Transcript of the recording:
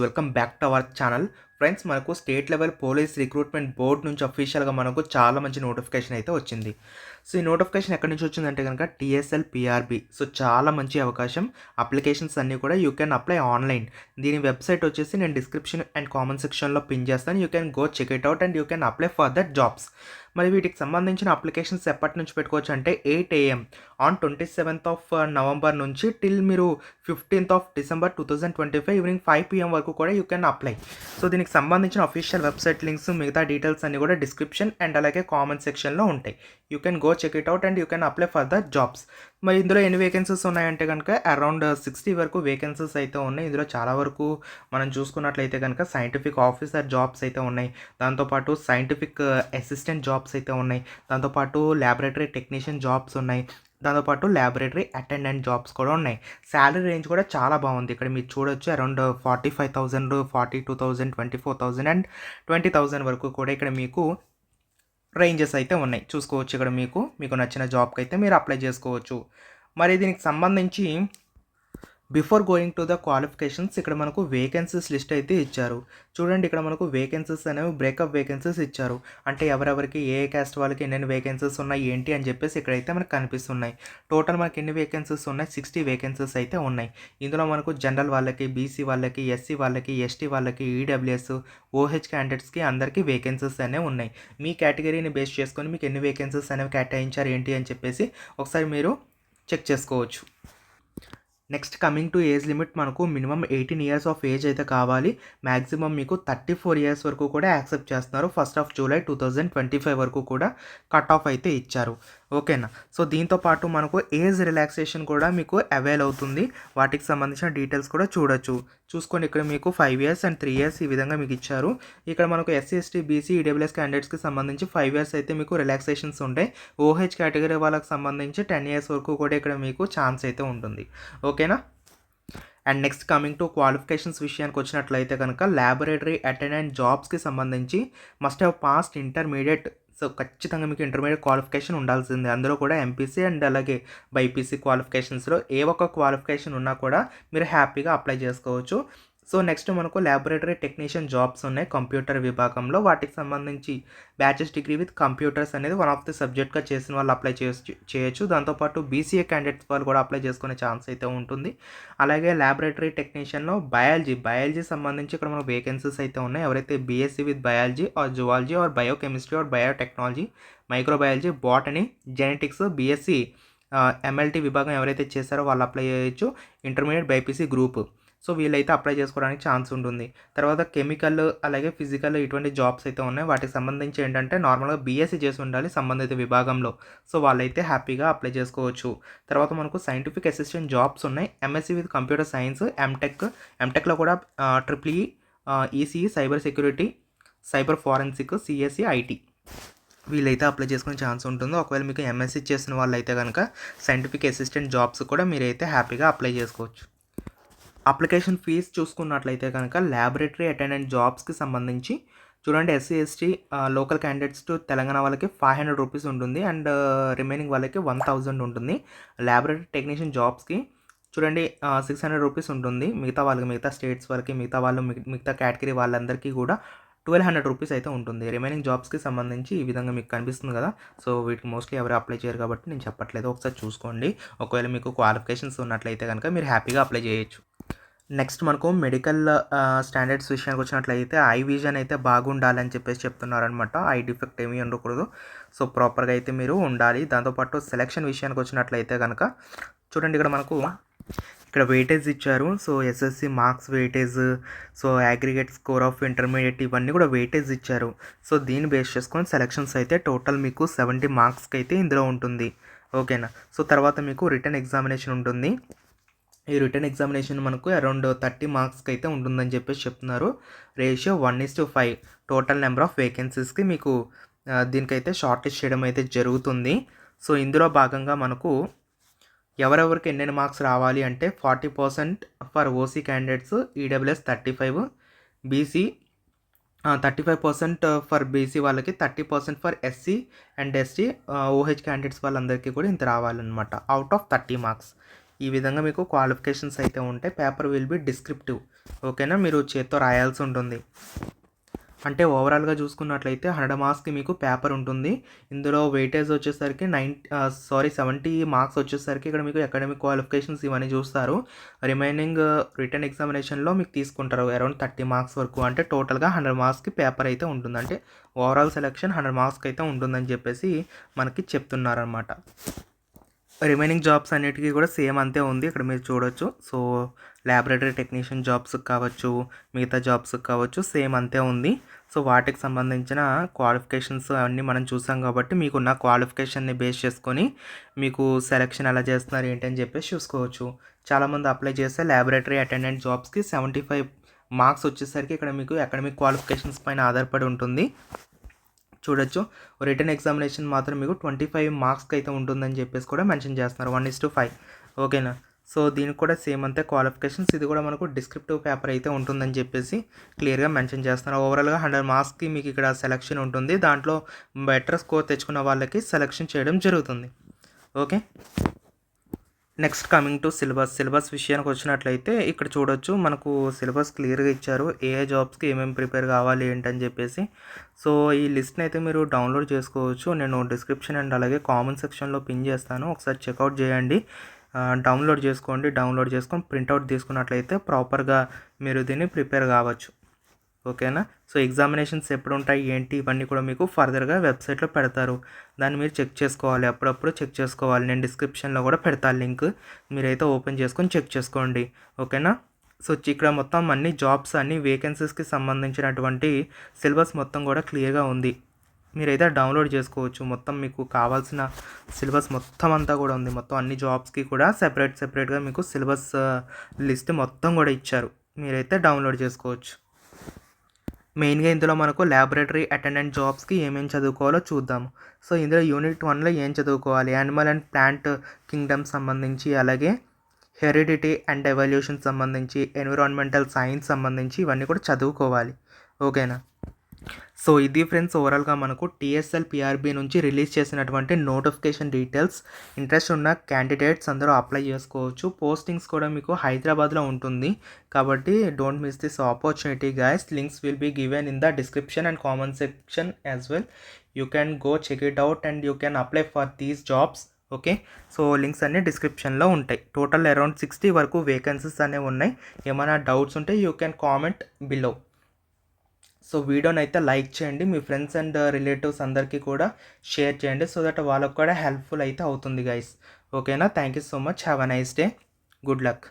Welcome back to our channel. Friends మనకు state level police recruitment board నుంచి అఫీషియల్గా మనకు చాలా మంచి నోటిఫికేషన్ అయితే వచ్చింది. సో ఈ నోటిఫికేషన్ ఎక్కడి నుంచి వచ్చిందంటే కనుక టీఎస్ఎల్ పిఆర్బి సో చాలా మంచి అవకాశం. అప్లికేషన్స్ అన్నీ కూడా యూ కెన్ అప్లై ఆన్లైన్. దీని వెబ్సైట్ వచ్చేసి నేను డిస్క్రిప్షన్ అండ్ కామెంట్ సెక్షన్లో పిన్ చేస్తాను. You can go check it out and you can apply for that jobs. మరి వీటికి సంబంధించిన అప్లికేషన్స్ ఎప్పటి నుంచి పెట్టుకోవచ్చు అంటే eight AM on twenty seventh of November నుంచి టిల్ మీరు fifteenth of December two thousand twenty five evening five PM వరకు కూడా యూ కెన్ అప్లై సో దీనికి సంబంధించిన అఫీషియల్ వెబ్సైట్ లింక్స్ మిగతా డీటెయిల్స్ అన్ని కూడా డిస్క్రిప్షన్ అండ్ అలాగే కామెంట్ సెక్షన్లో ఉంటాయి. You can go check it out and you can apply for the jobs మరి ఇందులో ఎన్ని వేకెన్సీస్ ఉన్నాయంటే కనుక అరౌండ్ సిక్స్టీ వరకు వేకెన్సీస్ అయితే ఉన్నాయి. ఇందులో చాలా వరకు మనం చూసుకున్నట్లయితే కనుక సైంటిఫిక్ ఆఫీసర్ జాబ్స్ అయితే ఉన్నాయి. దాంతోపాటు సైంటిఫిక్ అసిస్టెంట్ జాబ్స్ అయితే ఉన్నాయి. దాంతోపాటు ల్యాబొరేటరీ టెక్నీషియన్ జాబ్స్ ఉన్నాయి. దాంతోపాటు ల్యాబొరేటరీ అటెండెంట్ జాబ్స్ కూడా ఉన్నాయి. శాలరీ రేంజ్ కూడా చాలా బాగుంది. ఇక్కడ మీరు చూడొచ్చు around forty five thousand forty two thousand twenty four thousand and twenty thousand వరకు కూడా ఇక్కడ మీకు రేంజెస్ అయితే ఉన్నాయి. చూసుకోవచ్చు ఇక్కడ మీకు. మీకు నచ్చిన జాబ్కి అయితే మీరు అప్లై చేసుకోవచ్చు. మరి దీనికి సంబంధించి before going to the qualifications ఇక్కడ మనకు వేకెన్సీస్ లిస్ట్ అయితే ఇచ్చారు. చూడండి ఇక్కడ మనకు వేకెన్సీస్ అనేవి బ్రేకప్ వేకెన్సీస్ ఇచ్చారు. అంటే ఎవరెవరికి ఏ క్యాస్ట్ వాళ్ళకి ఎన్నెన్ని వేకెన్సీస్ ఉన్నాయి ఏంటి అని చెప్పేసి ఇక్కడైతే మనకు కనిపిస్తున్నాయి. టోటల్ మనకి ఎన్ని వేకెన్సీస్ ఉన్నాయి? సిక్స్టీ వేకెన్సీస్ అయితే ఉన్నాయి. ఇందులో మనకు జనరల్ వాళ్ళకి బీసీ వాళ్ళకి ఎస్సీ వాళ్ళకి ఎస్టీ వాళ్ళకి ఈడబ్ల్యూఎస్ ఓహెచ్ క్యాండిడేట్స్కి అందరికీ వేకెన్సీస్ అనేవి ఉన్నాయి. మీ కేటగిరీని బేస్ చేసుకొని మీకు ఎన్ని వేకెన్సీస్ అనేవి కేటాయించారు ఏంటి అని చెప్పేసి ఒకసారి మీరు చెక్ చేసుకోవచ్చు. Next coming to age limit మనకు minimum eighteen years of age అయితే కావాలి. మ్యాక్సిమం మీకు థర్టీ ఫోర్ ఇయర్స్ వరకు కూడా యాక్సెప్ట్ చేస్తున్నారు. First of July two thousand twenty five వరకు కూడా కట్ ఆఫ్ అయితే ఇచ్చారు. ఓకేనా? సో దీంతో పాటు మనకు ఏజ్ రిలాక్సేషన్ కూడా మీకు అవైల్ అవుతుంది. వాటికి సంబంధించిన డీటెయిల్స్ కూడా చూడొచ్చు. చూసుకోండి ఇక్కడ మీకు five years and three years ఈ విధంగా మీకు ఇచ్చారు. ఇక్కడ మనకు ఎస్సీ ఎస్టీ బీసీ ఈడబ్ల్యూఎస్ క్యాండిడేట్స్కి సంబంధించి ఫైవ్ ఇయర్స్ అయితే మీకు రిలాక్సేషన్స్ ఉంటాయి. ఓహెచ్ కేటగిరీ వాళ్ళకి సంబంధించి టెన్ ఇయర్స్ వరకు కూడా ఇక్కడ మీకు ఛాన్స్ అయితే ఉంటుంది. ఓకేనా? And next coming to qualifications విషయానికి వచ్చినట్లయితే కనుక ల్యాబొరేటరీ అటెండెంట్ జాబ్స్కి సంబంధించి must have passed intermediate so ఖచ్చితంగా మీకు ఇంటర్మీడియట్ క్వాలిఫికేషన్ ఉండాల్సిందే. అందులో కూడా ఎంపీసీ అండ్ అలాగే బైపీసీ క్వాలిఫికేషన్స్లో ఏ ఒక్క క్వాలిఫికేషన్ ఉన్నా కూడా మీరు హ్యాపీగా అప్లై చేసుకోవచ్చు. సో నెక్స్ట్ మనకు ల్యాబొరేటరీ టెక్నీషియన్ జాబ్స్ ఉన్నాయి. కంప్యూటర్ విభాగంలో వాటికి సంబంధించి బ్యాచెస్ డిగ్రీ విత్ కంప్యూటర్స్ అనేది వన్ ఆఫ్ ది సబ్జెక్ట్గా చేసిన వాళ్ళు అప్లై చేయొచ్చు. చేయొచ్చు దాంతోపాటు బీసీఏ క్యాండిడేట్స్ వాళ్ళు కూడా అప్లై చేసుకునే ఛాన్స్ అయితే ఉంటుంది. అలాగే ల్యాబొరేటరీ టెక్నీషియన్లో బయాలజీ బయాలజీ సంబంధించి ఇక్కడ మనకు వేకెన్సీస్ అయితే ఉన్నాయి. ఎవరైతే BSc with biology or zoology or biochemistry or biotechnology microbiology botany genetics BSc MLT విభాగం ఎవరైతే చేశారో వాళ్ళు అప్లై చేయొచ్చు. ఇంటర్మీడియట్ బైపీసీ గ్రూప్ సో వీళ్ళైతే అప్లై చేసుకోవడానికి ఛాన్స్ ఉంటుంది. తర్వాత కెమికల్ అలాగే ఫిజికల్ ఇటువంటి జాబ్స్ అయితే ఉన్నాయి. వాటికి సంబంధించి ఏంటంటే నార్మల్గా బీఎస్సీ చేసి ఉండాలి సంబంధిత విభాగంలో. సో వాళ్ళైతే హ్యాపీగా అప్లై చేసుకోవచ్చు. తర్వాత మనకు సైంటిఫిక్ అసిస్టెంట్ జాబ్స్ ఉన్నాయి. MSc with computer science MTech. ఎంటెక్లో కూడా triple E ECE cyber security cyber forensic CSC IT. వీళ్ళైతే అప్లై చేసుకునే ఛాన్స్ ఉంటుంది. ఒకవేళ మీకు ఎంఎస్సీ చేసిన వాళ్ళైతే కనుక సైంటిఫిక్ అసిస్టెంట్ జాబ్స్ కూడా మీరైతే హ్యాపీగా అప్లై చేసుకోవచ్చు. అప్లికేషన్ ఫీజ్ చూసుకున్నట్లయితే కనుక ల్యాబొరేటరీ అటెండెంట్ జాబ్స్కి సంబంధించి చూడండి SC ST local candidates to Telangana వాళ్ళకి ఫైవ్ హండ్రెడ్ రూపీస్ ఉంటుంది అండ్ రిమైనింగ్ వాళ్ళకి వన్ థౌజండ్ ఉంటుంది. ల్యాబొరేటరీ టెక్నీషియన్ జాబ్స్కి చూడండి సిక్స్ హండ్రెడ్ రూపీస్ ఉంటుంది. మిగతా వాళ్ళకి మిగతా స్టేట్స్ వాళ్ళకి మిగతా వాళ్ళు మిగతా కేటగిరీ వాళ్ళందరికీ కూడా ట్వెల్వ్ హండ్రెడ్ రూపీస్ అయితే ఉంటుంది. రిమైనింగ్ జాబ్స్కి సంబంధించి ఈ విధంగా మీకు కనిపిస్తుంది కదా. సో వీటికి మోస్ట్లీ ఎవరు అప్లై చేయరు కాబట్టి నేను చెప్పట్లేదు. ఒకసారి చూసుకోండి. ఒకవేళ మీకు క్వాలిఫికేషన్స్ ఉన్నట్లయితే కనుక మీరు హ్యాపీగా అప్లై చేయొచ్చు. నెక్స్ట్ మనకు మెడికల్ స్టాండర్డ్స్ విషయానికి వచ్చినట్లయితే ఐ విజన్ అయితే బాగుండాలని చెప్పేసి చెప్తున్నారనమాట ఐ డిఫెక్ట్ ఏమీ ఉండకూడదు. సో ప్రాపర్గా అయితే మీరు ఉండాలి. దాంతోపాటు సెలక్షన్ విషయానికి వచ్చినట్లయితే కనుక చూడండి ఇక్కడ మనకు ఇక్కడ వెయిటేజ్ ఇచ్చారు. So SSC marks weightage so aggregate score of intermediate ఇవన్నీ కూడా వెయిటేజ్ ఇచ్చారు. సో దీన్ని బేస్ చేసుకొని సెలక్షన్స్ అయితే టోటల్ మీకు సెవెంటీ మార్క్స్కి అయితే ఇందులో ఉంటుంది. ఓకేనా? సో తర్వాత మీకు రిటర్న్ ఎగ్జామినేషన్ ఉంటుంది. ఈ రిటర్న్ ఎగ్జామినేషన్ మనకు అరౌండ్ థర్టీ మార్క్స్కి అయితే ఉంటుందని చెప్పేసి చెప్తున్నారు. Ratio one is to five total number of వేకెన్సీస్కి మీకు దీనికైతే షార్ట్ లిస్ట్ చేయడం అయితే జరుగుతుంది. సో ఇందులో భాగంగా మనకు ఎవరెవరికి ఎన్నెన్ని మార్క్స్ రావాలి అంటే forty percent for OC candidates EWS thirty five BC thirty five percent for BC వాళ్ళకి thirty percent for SC and ST OH candidates వాళ్ళందరికీ కూడా ఇంత రావాలన్నమాట. అవుట్ ఆఫ్ థర్టీ మార్క్స్ ఈ విధంగా మీకు క్వాలిఫికేషన్స్ అయితే ఉంటాయి. పేపర్ విల్ బి డిస్క్రిప్టివ్ ఓకేనా మీరు చేత్తో రాయాల్సి ఉంటుంది. అంటే ఓవరాల్గా చూసుకున్నట్లయితే హండ్రెడ్ మార్క్స్కి మీకు పేపర్ ఉంటుంది. ఇందులో వెయిటేజ్ వచ్చేసరికి నైన్ సారీ సెవెంటీ మార్క్స్ వచ్చేసరికి ఇక్కడ మీకు అకాడమిక్ క్వాలిఫికేషన్స్ ఇవన్నీ చూస్తారు. రిమైనింగ్ రిటర్న్ ఎగ్జామినేషన్లో మీకు తీసుకుంటారు అరౌండ్ థర్టీ మార్క్స్ వరకు. అంటే టోటల్గా హండ్రెడ్ మార్క్స్కి పేపర్ అయితే ఉంటుంది. అంటే ఓవరాల్ సెలెక్షన్ హండ్రెడ్ మార్క్స్కి అయితే ఉంటుందని చెప్పేసి మనకి చెప్తున్నారనమాట రిమైనింగ్ జాబ్స్ అన్నిటికీ కూడా సేమ్ అంతే ఉంది. ఇక్కడ మీరు చూడొచ్చు. సో ల్యాబొరేటరీ టెక్నీషియన్ జాబ్స్ కావచ్చు మిగతా జాబ్స్ కావచ్చు సేమ్ అంతే ఉంది. సో వాటికి సంబంధించిన క్వాలిఫికేషన్స్ అవన్నీ మనం చూసాం కాబట్టి మీకున్న క్వాలిఫికేషన్ని బేస్ చేసుకొని మీకు సెలెక్షన్ ఎలా చేస్తున్నారు ఏంటి అని చెప్పేసి చూసుకోవచ్చు. చాలామంది అప్లై చేస్తే ల్యాబొరేటరీ అటెండెంట్ జాబ్స్కి సెవెంటీ ఫైవ్ మార్క్స్ వచ్చేసరికి ఇక్కడ మీకు అకాడమిక్ క్వాలిఫికేషన్స్ పైన ఆధారపడి ఉంటుంది. చూడొచ్చు. రిటర్న్ ఎగ్జామినేషన్ మాత్రం మీకు ట్వంటీ ఫైవ్ మార్క్స్కి అయితే ఉంటుందని చెప్పేసి కూడా మెన్షన్ చేస్తున్నారు. వన్ ఇస్ టు ఫైవ్ ఓకేనా సో దీనికి కూడా సేమ్ అంతే క్వాలిఫికేషన్స్ ఇది కూడా మనకు డిస్క్రిప్టివ్ పేపర్ అయితే ఉంటుందని చెప్పేసి క్లియర్గా మెన్షన్ చేస్తున్నారు. ఓవరాల్గా హండ్రెడ్ మార్క్స్కి మీకు ఇక్కడ సెలెక్షన్ ఉంటుంది. దాంట్లో బెటర్ స్కోర్ తెచ్చుకున్న వాళ్ళకి సెలెక్షన్ చేయడం జరుగుతుంది. Okay next coming to syllabus. Syllabus విషయానికి వచ్చినట్లయితే ఇక్కడ చూడొచ్చు మనకు సిలబస్ క్లియర్గా ఇచ్చారు. ఏ ఏ జాబ్స్కి ఏమేమి ప్రిపేర్ కావాలి ఏంటని చెప్పేసి. సో ఈ లిస్ట్ని అయితే మీరు డౌన్లోడ్ చేసుకోవచ్చు. నేను డిస్క్రిప్షన్ అండ్ అలాగే కామెంట్ సెక్షన్లో పిన్ చేస్తాను. ఒకసారి చెక్అవుట్ చేయండి. డౌన్లోడ్ చేసుకోండి. డౌన్లోడ్ చేసుకొని ప్రింట్అవుట్ తీసుకున్నట్లయితే ప్రాపర్గా మీరు దీన్ని ప్రిపేర్ కావచ్చు. ఓకేనా? సో ఎగ్జామినేషన్స్ ఎప్పుడు ఉంటాయి ఏంటి? ఇవన్నీ కూడా మీకు ఫర్దర్గా వెబ్సైట్లో పెడతారు. దాన్ని మీరు చెక్ చేసుకోవాలి. అప్పుడప్పుడు చెక్ చేసుకోవాలి. నేను డిస్క్రిప్షన్లో కూడా పెడతాను లింక్. మీరైతే ఓపెన్ చేసుకొని చెక్ చేసుకోండి. ఓకేనా? సో ఇక్కడ మొత్తం అన్ని జాబ్స్ అన్ని వేకెన్సీస్కి సంబంధించినటువంటి సిలబస్ మొత్తం కూడా క్లియర్గా ఉంది. మీరైతే డౌన్లోడ్ చేసుకోవచ్చు. మొత్తం మీకు కావాల్సిన సిలబస్ మొత్తం అంతా కూడా ఉంది. మొత్తం అన్ని జాబ్స్కి కూడా సెపరేట్ సెపరేట్గా మీకు సిలబస్ లిస్ట్ మొత్తం కూడా ఇచ్చారు. మీరైతే డౌన్లోడ్ చేసుకోవచ్చు. మెయిన్గా ఇందులో మనకు ల్యాబొరేటరీ అటెండెంట్ జాబ్స్కి ఏమేమి చదువుకోవాలో చూద్దాం సో ఇందులో యూనిట్ వన్లో ఏం చదువుకోవాలి? యానిమల్ అండ్ ప్లాంట్ కింగ్డమ్ సంబంధించి అలాగే హెరిడిటీ అండ్ ఎవల్యూషన్ సంబంధించి ఎన్విరాన్మెంటల్ సైన్స్ సంబంధించి ఇవన్నీ కూడా చదువుకోవాలి. ఓకేనా? సో ఇది ఫ్రెండ్స్ ఓవరాల్గా మనకు టీఎస్ఎల్ పిఆర్బి నుంచి రిలీజ్ చేసినటువంటి నోటిఫికేషన్ డీటెయిల్స్ ఇంట్రెస్ట్ ఉన్న క్యాండిడేట్స్ అందరూ అప్లై చేసుకోవచ్చు. పోస్టింగ్స్ కూడా మీకు హైదరాబాద్లో ఉంటుంది. కాబట్టి don't miss this opportunity guys links will be given in the description and comment section as well you can go check it out and you can apply for these jobs okay so links అన్నీ డిస్క్రిప్షన్లో ఉంటాయి. Total around sixty వరకు vacancies అనేవి ఉన్నాయి. ఏమైనా doubts ఉంటే you can comment below so వీడియోని అయితే లైక్ చేయండి మీ ఫ్రెండ్స్ అండ్ రిలేటివ్స్ అందరికీ కూడా షేర్ చేయండి సో దట్ వాళ్ళకు కూడా హెల్ప్ఫుల్ అయితే అవుతుంది గైస్ ఓకేనా? Thank you so much. Have a nice day. Good luck.